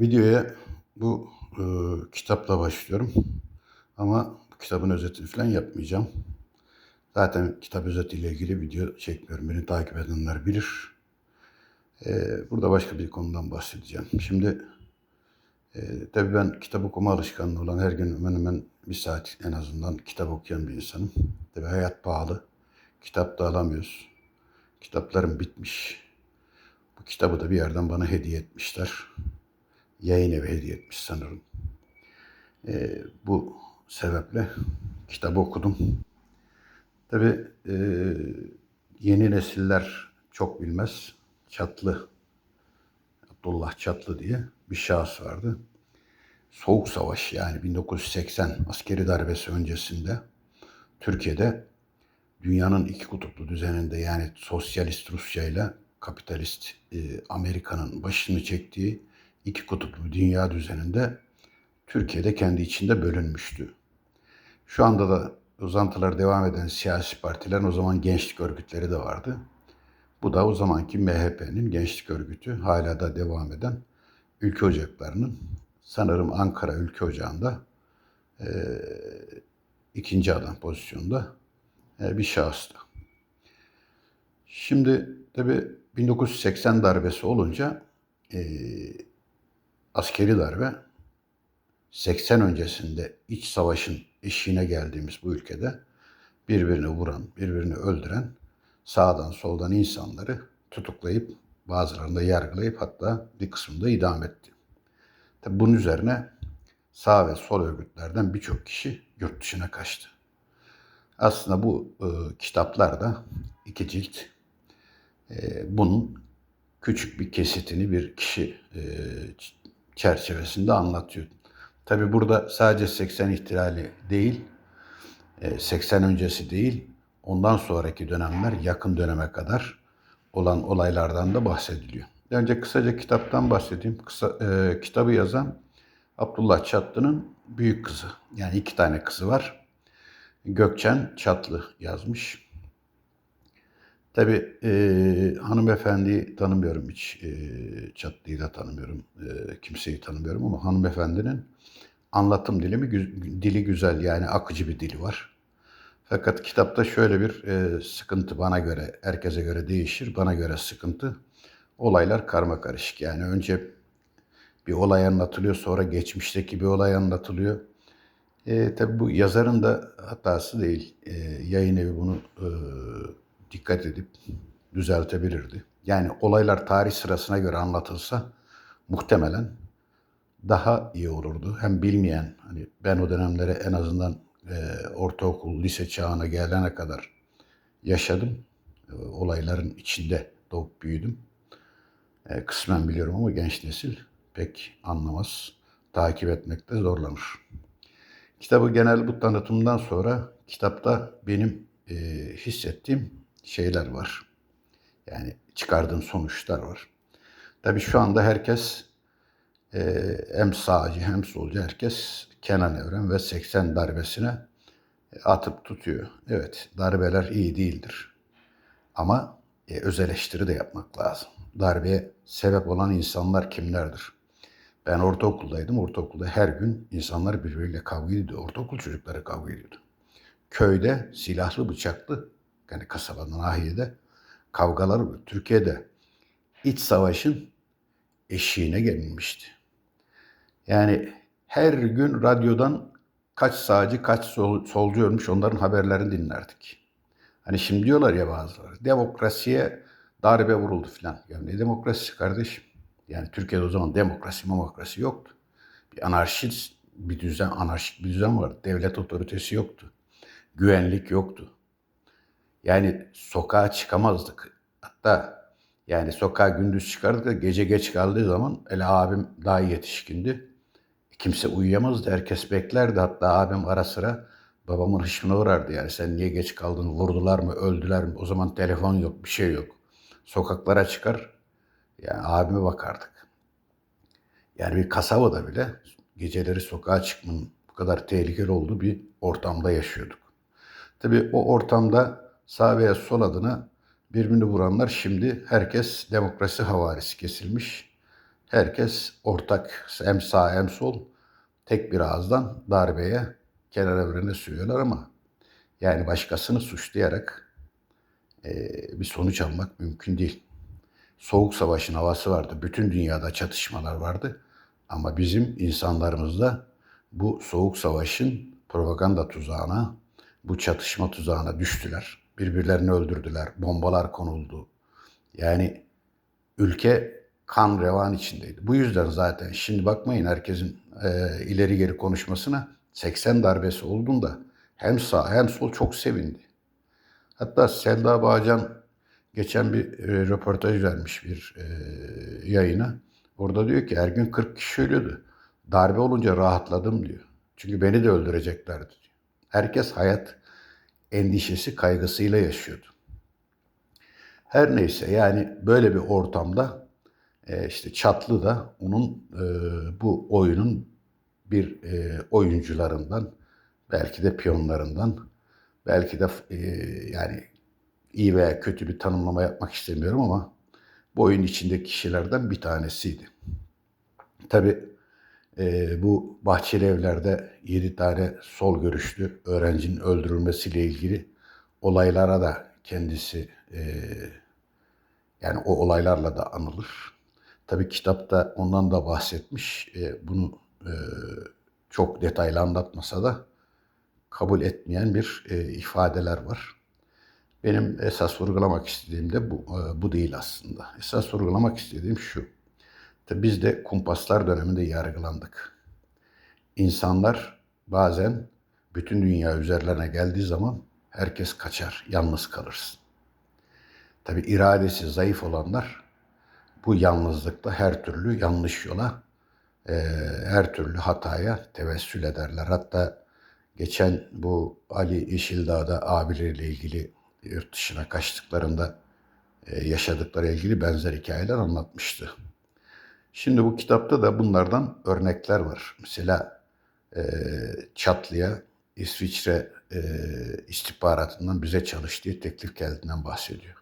Videoya bu e, kitapla başlıyorum. Ama bu kitabın özetini falan yapmayacağım. Zaten kitap özetiyle ilgili video çekmiyorum. Beni takip edenler bilir. E, burada başka bir konudan bahsedeceğim. Şimdi e, tabii ben kitap okuma alışkanlığı olan her gün hemen hemen bir saat en azından kitap okuyan bir insanım. Tabii hayat pahalı. Kitap da alamıyoruz. Kitaplarım bitmiş. Bu kitabı da bir yerden bana hediye etmişler. Yayın evi hediye etmiş sanırım. Ee, bu sebeple kitabı okudum. Tabii e, yeni nesiller çok bilmez. Çatlı, Abdullah Çatlı diye bir şahıs vardı. Soğuk Savaş yani 1980 askeri darbesi öncesinde Türkiye'de dünyanın iki kutuplu düzeninde yani sosyalist Rusya ile kapitalist e, Amerika'nın başını çektiği iki kutuplu dünya düzeninde Türkiye'de kendi içinde bölünmüştü. Şu anda da uzantılar devam eden siyasi partilerin o zaman gençlik örgütleri de vardı. Bu da o zamanki MHP'nin gençlik örgütü hala da devam eden ülke ocaklarının sanırım Ankara ülke ocağında e, ikinci adam pozisyonda e, bir şahıstı. Şimdi tabi 1980 darbesi olunca e, askeri darbe 80 öncesinde iç savaşın eşiğine geldiğimiz bu ülkede birbirini vuran, birbirini öldüren sağdan soldan insanları tutuklayıp bazılarını da yargılayıp hatta bir kısmını da idam etti. Tabi bunun üzerine sağ ve sol örgütlerden birçok kişi yurt dışına kaçtı. Aslında bu e, kitaplar da iki cilt e, bunun küçük bir kesitini bir kişi e, çerçevesinde anlatıyor. Tabi burada sadece 80 ihtilali değil, e, 80 öncesi değil, ondan sonraki dönemler yakın döneme kadar olan olaylardan da bahsediliyor. Önce kısaca kitaptan bahsedeyim. Kısa, e, kitabı yazan Abdullah Çatlı'nın büyük kızı. Yani iki tane kızı var. Gökçen Çatlı yazmış. Tabii e, hanımefendiyi tanımıyorum hiç. E, Çatlı'yı da tanımıyorum. E, kimseyi tanımıyorum ama hanımefendinin anlatım dili, mi, dili güzel yani akıcı bir dili var. Fakat kitapta şöyle bir e, sıkıntı bana göre, herkese göre değişir. Bana göre sıkıntı. Olaylar karma karışık. Yani önce bir olay anlatılıyor, sonra geçmişteki bir olay anlatılıyor. E, tabii bu yazarın da hatası değil. E, yayın evi bunu e, dikkat edip düzeltebilirdi. Yani olaylar tarih sırasına göre anlatılsa muhtemelen daha iyi olurdu. Hem bilmeyen, hani ben o dönemlere en azından e, ortaokul, lise çağına gelene kadar yaşadım. E, olayların içinde doğup büyüdüm. E, kısmen biliyorum ama genç nesil pek anlamaz. Takip etmekte zorlanır. Kitabı genel bu tanıtımdan sonra kitapta benim e, hissettiğim şeyler var. Yani çıkardığım sonuçlar var. Tabii şu anda herkes e, hem sağcı hem solcu herkes Kenan Evren ve 80 darbesine atıp tutuyor. Evet darbeler iyi değildir. Ama e, öz eleştiri de yapmak lazım. Darbeye sebep olan insanlar kimlerdir? Ben ortaokuldaydım. Ortaokulda her gün insanlar birbiriyle kavga ediyordu. Ortaokul çocukları kavga ediyordu. Köyde silahlı bıçaklı yani kasabada, nahiyede kavgalar oluyor. Türkiye'de iç savaşın eşiğine gelinmişti. Yani her gün radyodan kaç sağcı, kaç sol, solcu ölmüş onların haberlerini dinlerdik. Hani şimdi diyorlar ya bazıları, demokrasiye darbe vuruldu filan. Ya ne demokrasi kardeşim? Yani Türkiye'de o zaman demokrasi, demokrasi yoktu. Bir anarşist bir düzen, anarşik bir düzen vardı. Devlet otoritesi yoktu. Güvenlik yoktu. Yani sokağa çıkamazdık. Hatta yani sokağa gündüz çıkardık da gece geç kaldığı zaman hele abim daha yetişkindi. Kimse uyuyamazdı. Herkes beklerdi. Hatta abim ara sıra babamın hışmına uğrardı. Yani sen niye geç kaldın? Vurdular mı? Öldüler mi? O zaman telefon yok. Bir şey yok. Sokaklara çıkar. Yani abime bakardık. Yani bir kasabada bile geceleri sokağa çıkmanın bu kadar tehlikeli olduğu bir ortamda yaşıyorduk. Tabii o ortamda sağ veya sol adına birbirini vuranlar şimdi herkes demokrasi havarisi kesilmiş. herkes ortak hem sağ hem sol tek bir ağızdan darbeye kenar evrene sürüyorlar ama yani başkasını suçlayarak e, bir sonuç almak mümkün değil. Soğuk savaşın havası vardı. Bütün dünyada çatışmalar vardı. Ama bizim insanlarımızda bu soğuk savaşın propaganda tuzağına, bu çatışma tuzağına düştüler. Birbirlerini öldürdüler. Bombalar konuldu. Yani ülke kan revan içindeydi. Bu yüzden zaten şimdi bakmayın herkesin e, ileri geri konuşmasına 80 darbesi olduğunda hem sağ hem sol çok sevindi. Hatta Selda Bağcan geçen bir e, röportaj vermiş bir e, yayına. Orada diyor ki her gün 40 kişi ölüyordu. Darbe olunca rahatladım diyor. Çünkü beni de öldüreceklerdi diyor. Herkes hayat endişesi, kaygısıyla yaşıyordu. Her neyse yani böyle bir ortamda e, işte Çatlı da onun e, bu oyunun bir e, oyuncularından, belki de piyonlarından, belki de yani iyi veya kötü bir tanımlama yapmak istemiyorum ama bu oyun içindeki kişilerden bir tanesiydi. Tabi e, bu Bahçeli Evler'de 7 tane sol görüşlü öğrencinin öldürülmesiyle ilgili olaylara da kendisi e, yani o olaylarla da anılır. Tabi kitapta ondan da bahsetmiş. E, bunu e, çok detaylı anlatmasa da kabul etmeyen bir e, ifadeler var. Benim esas vurgulamak istediğim de bu, e, bu değil aslında. Esas vurgulamak istediğim şu. Biz de kumpaslar döneminde yargılandık. İnsanlar bazen bütün dünya üzerlerine geldiği zaman herkes kaçar, yalnız kalırsın. Tabi iradesi zayıf olanlar bu yalnızlıkta her türlü yanlış yola, e, her türlü hataya tevessül ederler. Hatta geçen bu Ali Yeşildağ'da abileriyle ilgili yurt dışına kaçtıklarında e, yaşadıkları ilgili benzer hikayeler anlatmıştı. Şimdi bu kitapta da bunlardan örnekler var. Mesela e, Çatlı'ya İsviçre e, istihbaratından bize çalış diye teklif geldiğinden bahsediyor.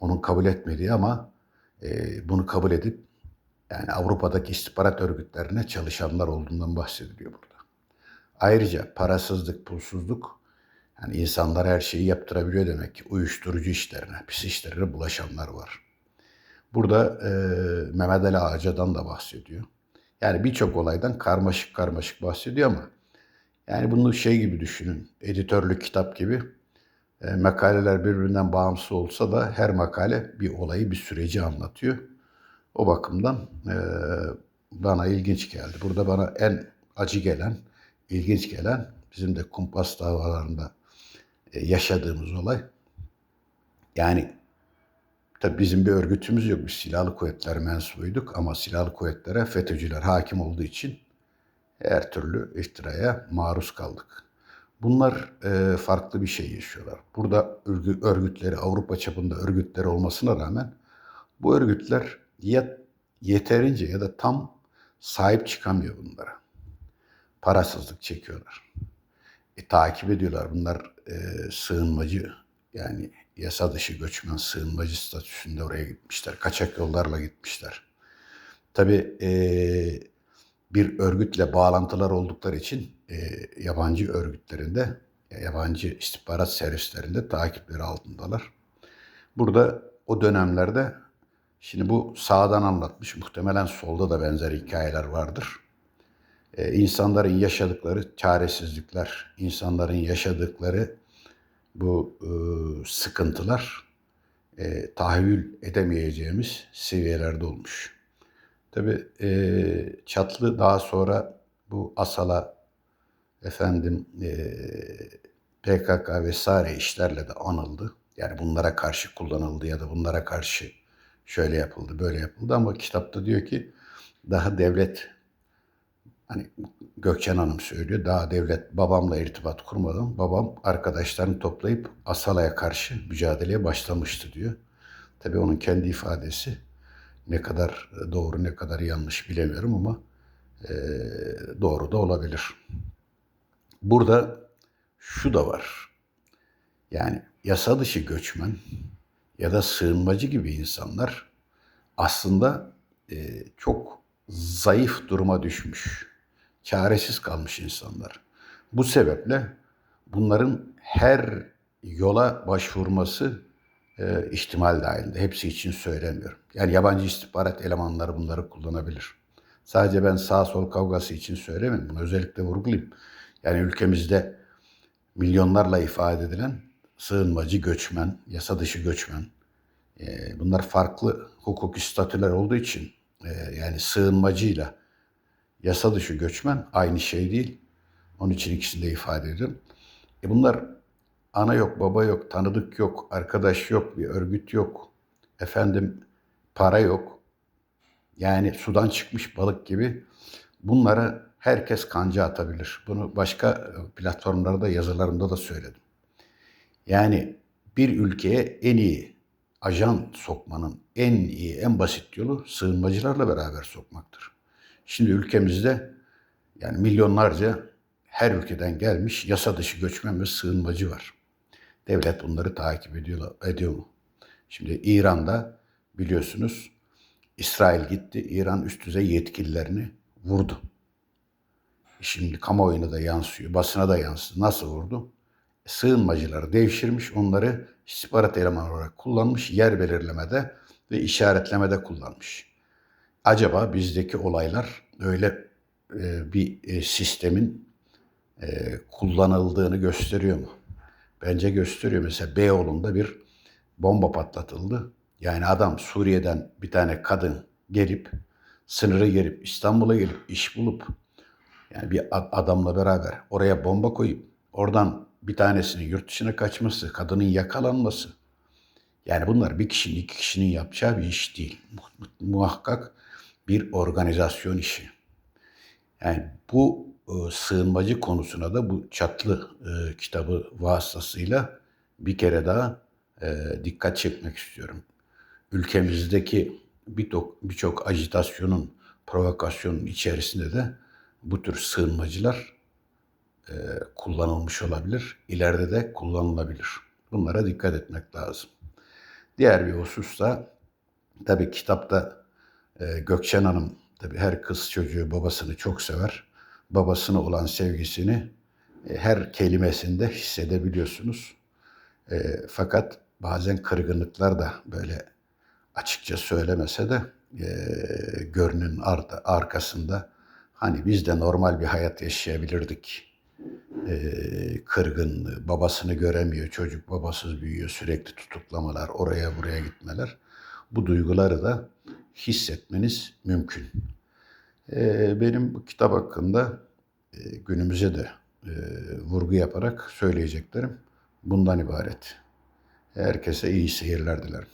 Onun kabul etmediği ama e, bunu kabul edip yani Avrupa'daki istihbarat örgütlerine çalışanlar olduğundan bahsediliyor burada. Ayrıca parasızlık, pulsuzluk yani insanlar her şeyi yaptırabiliyor demek ki. Uyuşturucu işlerine, pis işlerine bulaşanlar var. Burada e, Mehmet Ali Ağaca'dan da bahsediyor. Yani birçok olaydan karmaşık karmaşık bahsediyor ama yani bunu şey gibi düşünün. Editörlük kitap gibi. E, makaleler birbirinden bağımsız olsa da her makale bir olayı, bir süreci anlatıyor. O bakımdan e, bana ilginç geldi. Burada bana en acı gelen, ilginç gelen bizim de kumpas davalarında yaşadığımız olay. Yani tabii bizim bir örgütümüz yok. Biz silahlı kuvvetler mensubuyduk ama silahlı kuvvetlere FETÖ'cüler hakim olduğu için her türlü iftiraya maruz kaldık. Bunlar e, farklı bir şey yaşıyorlar. Burada örgü, örgütleri, Avrupa çapında örgütler olmasına rağmen bu örgütler ya yeterince ya da tam sahip çıkamıyor bunlara. Parasızlık çekiyorlar. E, takip ediyorlar. Bunlar e, sığınmacı yani yasa dışı göçmen sığınmacı statüsünde oraya gitmişler. Kaçak yollarla gitmişler. Tabii e, bir örgütle bağlantılar oldukları için e, yabancı örgütlerinde, yabancı istihbarat servislerinde takipleri altındalar. Burada o dönemlerde şimdi bu sağdan anlatmış, muhtemelen solda da benzer hikayeler vardır. Ee, insanların yaşadıkları çaresizlikler, insanların yaşadıkları bu e, sıkıntılar e, tahayyül edemeyeceğimiz seviyelerde olmuş. Tabi e, Çatlı daha sonra bu Asala efendim e, PKK vesaire işlerle de anıldı. Yani bunlara karşı kullanıldı ya da bunlara karşı şöyle yapıldı, böyle yapıldı ama kitapta diyor ki daha devlet hani Gökçen Hanım söylüyor daha devlet babamla irtibat kurmadan babam arkadaşlarını toplayıp Asala'ya karşı mücadeleye başlamıştı diyor. Tabii onun kendi ifadesi ne kadar doğru ne kadar yanlış bilemiyorum ama e, doğru da olabilir. Burada şu da var. Yani yasa dışı göçmen ya da sığınmacı gibi insanlar aslında e, çok zayıf duruma düşmüş. Çaresiz kalmış insanlar. Bu sebeple bunların her yola başvurması e, ihtimal dahilinde. Hepsi için söylemiyorum. Yani yabancı istihbarat elemanları bunları kullanabilir. Sadece ben sağ sol kavgası için söylemiyorum. Bunu özellikle vurgulayayım. Yani ülkemizde milyonlarla ifade edilen sığınmacı, göçmen, yasa dışı göçmen. e, bunlar farklı hukuki statüler olduğu için e, yani sığınmacıyla yasa dışı göçmen aynı şey değil. Onun için ikisini de ifade ediyorum. E bunlar ana yok, baba yok, tanıdık yok, arkadaş yok, bir örgüt yok. Efendim para yok. Yani sudan çıkmış balık gibi bunlara herkes kanca atabilir. Bunu başka e, platformlarda yazılarımda da söyledim. Yani bir ülkeye en iyi ajan sokmanın en iyi, en basit yolu sığınmacılarla beraber sokmaktır. Şimdi ülkemizde yani milyonlarca her ülkeden gelmiş yasa dışı göçmen ve sığınmacı var. Devlet bunları takip ediyor, ediyor mu? Şimdi İran'da biliyorsunuz İsrail gitti, İran üst düzey yetkililerini vurdu. Şimdi kamuoyuna da yansıyor, basına da yansıdı. Nasıl vurdu? Sığınmacıları devşirmiş, onları istihbarat elemanı olarak kullanmış, yer belirlemede ve işaretlemede kullanmış. Acaba bizdeki olaylar öyle e, bir e, sistemin e, kullanıldığını gösteriyor mu? Bence gösteriyor. Mesela Beyoğlu'nda bir bomba patlatıldı. Yani adam Suriye'den bir tane kadın gelip sınırı gelip İstanbul'a gelip iş bulup yani bir ad- adamla beraber oraya bomba koyup oradan bir tanesinin yurt dışına kaçması, kadının yakalanması. Yani bunlar bir kişinin, iki kişinin yapacağı bir iş değil. Mu- Muhakkak bir organizasyon işi. Yani bu e, sığınmacı konusuna da bu çatlı e, kitabı vasıtasıyla bir kere daha e, dikkat çekmek istiyorum. Ülkemizdeki birçok birçok ajitasyonun, provokasyonun içerisinde de bu tür sığınmacılar e, kullanılmış olabilir. İleride de kullanılabilir. Bunlara dikkat etmek lazım. Diğer bir husus da tabii kitapta e, Gökçen Hanım tabii her kız çocuğu babasını çok sever. Babasına olan sevgisini e, her kelimesinde hissedebiliyorsunuz. E, fakat bazen kırgınlıklar da böyle açıkça söylemese de e, görünün arda, arkasında hani biz de normal bir hayat yaşayabilirdik e, babasını göremiyor, çocuk babasız büyüyor, sürekli tutuklamalar, oraya buraya gitmeler. Bu duyguları da hissetmeniz mümkün. E, benim bu kitap hakkında e, günümüze de e, vurgu yaparak söyleyeceklerim bundan ibaret. Herkese iyi seyirler dilerim.